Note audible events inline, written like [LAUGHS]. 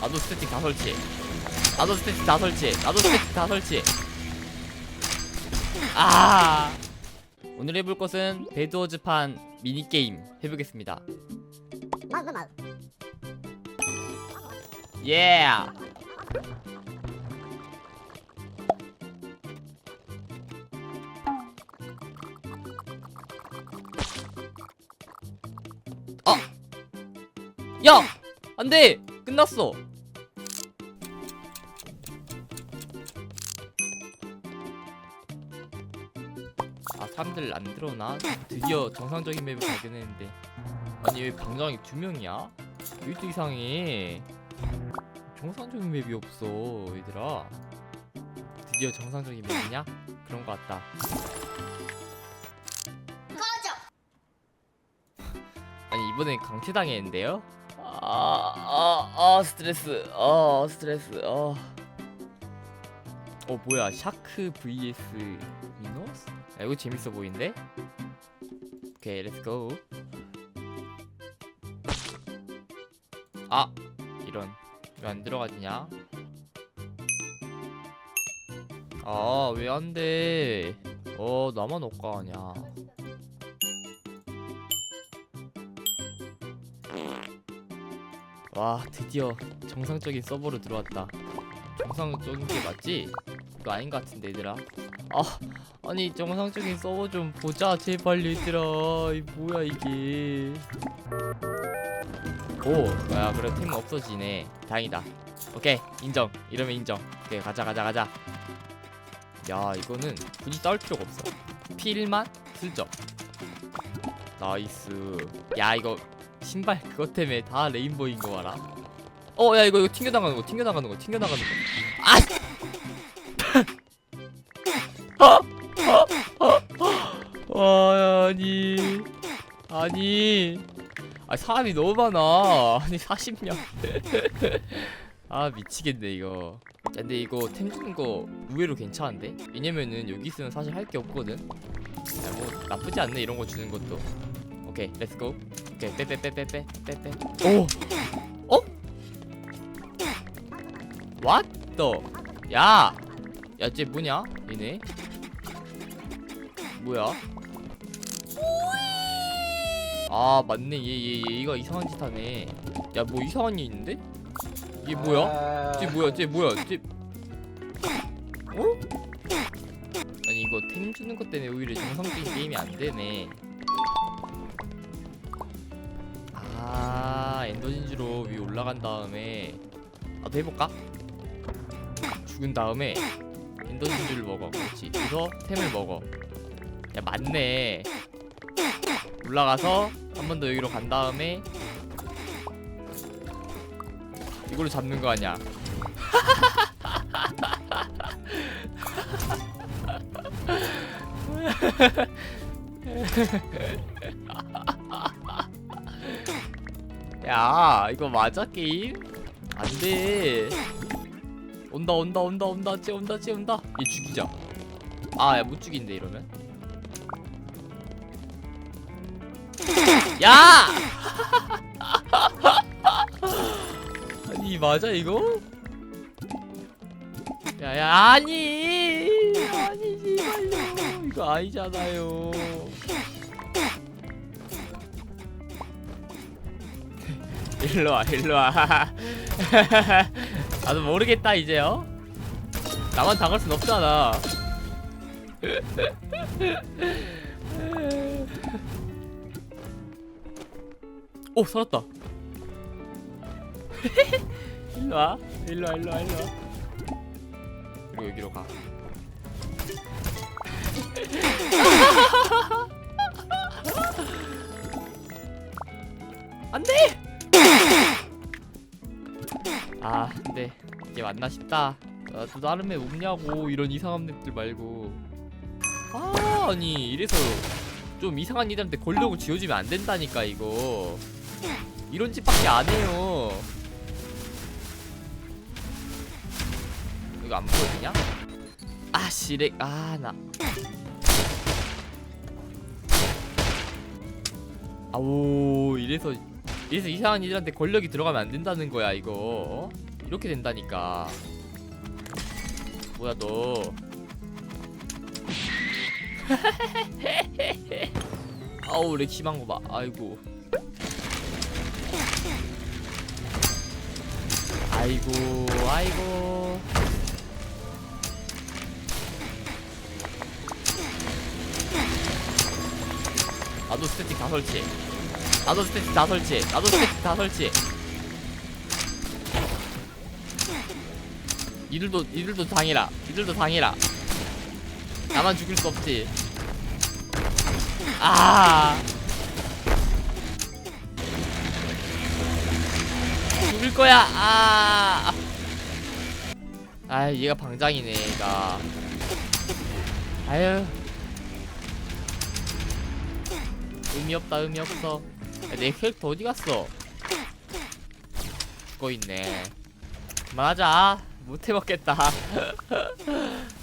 나도 스태틱 다 설치해 나도 스태틱 다 설치해 나도 스태틱 다 설치해 아 오늘 해볼 것은 데드워즈판 미니게임 해보겠습니다 예 아! 야! 안돼! 끝났어! 아 사람들 안 들어오나? 드디어 정상적인 맵을 발견했는데 아니 왜 방장이 두 명이야? 여기도 이상해 정상적인 맵이 없어 얘들아 드디어 정상적인 맵이냐? 그런 거 같다 아니 이번엔 강퇴당했는데요? 아, 아, 아 스트레스, 아 스트레스, 아. 어 뭐야 샤크 vs? 아, 이거 재밌어 보이는데? 오케이 렛츠고 아 이런 왜 안 들어가지냐? 아 왜 안 돼? 어 나만 억까하냐? 와 드디어 정상적인 서버로 들어왔다 정상적인 게 맞지? 이거 아닌 것 같은데 얘들아. 아 아니 정상적인 서버 좀 보자 제발 얘들아. 이 뭐야 이게. 오야 그래 템 없어지네. 다행이다. 오케이 인정. 이러면 인정. 오케이 가자 가자 가자. 야 이거는 굳이 싸울 필요가 없어. 필만 슬쩍. 나이스. 야 이거 신발 그것 때문에 다 레인보우인 거 봐라. 어, 야 이거 이거 튕겨 나가는 거, 튕겨 나가는 거, 튕겨 나가는 거. 아! 와, 아니, 아니, 아 사람이 너무 많아. 아니 40명. [LAUGHS] 아 미치겠네 이거. 야, 근데 이거 템 주는 거 의외로 괜찮은데? 왜냐면은 여기 있으면 사실 할 게 없거든. 야, 뭐 나쁘지 않네 이런 거 주는 것도. 오케이, 렛츠고. 오케이, 빼빼빼빼빼빼빼. 오, 어? What? 야, 야, 쟤 뭐냐? 얘네. 뭐야? 아, 맞네. 얘, 얘, 얘가 이상한 짓 하네. 야, 뭐 이상한 일 있는데? 얘 뭐야? 쟤 뭐야? 쟤 뭐야? 쟤 어? 아니 이거 템 주는 것 때문에 오히려 정상적인 게임이 안 되네. 아 엔더 진주로 위에 올라간 다음에 나도 해볼까? 죽은 다음에 엔더 진주를 먹어. 그렇지. 그래서 템을 먹어. 야 맞네. 올라가서 한 번 더 여기로 간 다음에 이걸로 잡는 거 아니야? [LAUGHS] 야 이거 맞아 게임? 안돼 온다 온다 온다 온다 쟤 온다 쟤 온다 얘 죽이자 아야 못 죽인대 이러면 야! 아니 맞아 이거? 야야 아니! 아니지 말요. 이거 아니잖아요. 일로 와 일로 와. [LAUGHS] 나도 모르겠다 이제요. 나만 당할 순 없잖아 [LAUGHS] 오 살았다. [LAUGHS] 일로와. 일로와 일로와 일로와. 그리고 여기로 가. [LAUGHS] 안돼! [LAUGHS] 아 근데 이게 맞나 싶다. 나도 다른 맵 없냐고 이런 이상한 맵들 말고. 아 아니 이래서 좀 이상한 이들한테 권력을 쥐어주면 안 된다니까 이거 이런 짓밖에 안 해요. 이거 안 보여주냐? 아 시렉 아나. 아오 이래서 이래서 이상한 이들한테 권력이 들어가면 안 된다는 거야 이거. 어? 이렇게 된다니까. 뭐야 너. [LAUGHS] 아우 렉 심한 거봐. 아이고 아이고 아이고. 나도 스태틱 다 설치해. 나도 스태틱 다 설치해. 나도 스태틱 다 설치해. 이들도 이들도 당해라. 이들도 당해라. 나만 죽일 수 없지. 아 죽일 거야 아 아, 얘가 방장이네, 얘가. 아유. 의미 없다, 의미 없어. 야, 내 캐릭터 어디 갔어? 죽어 있네. 그만하자. 못 해먹겠다. [LAUGHS]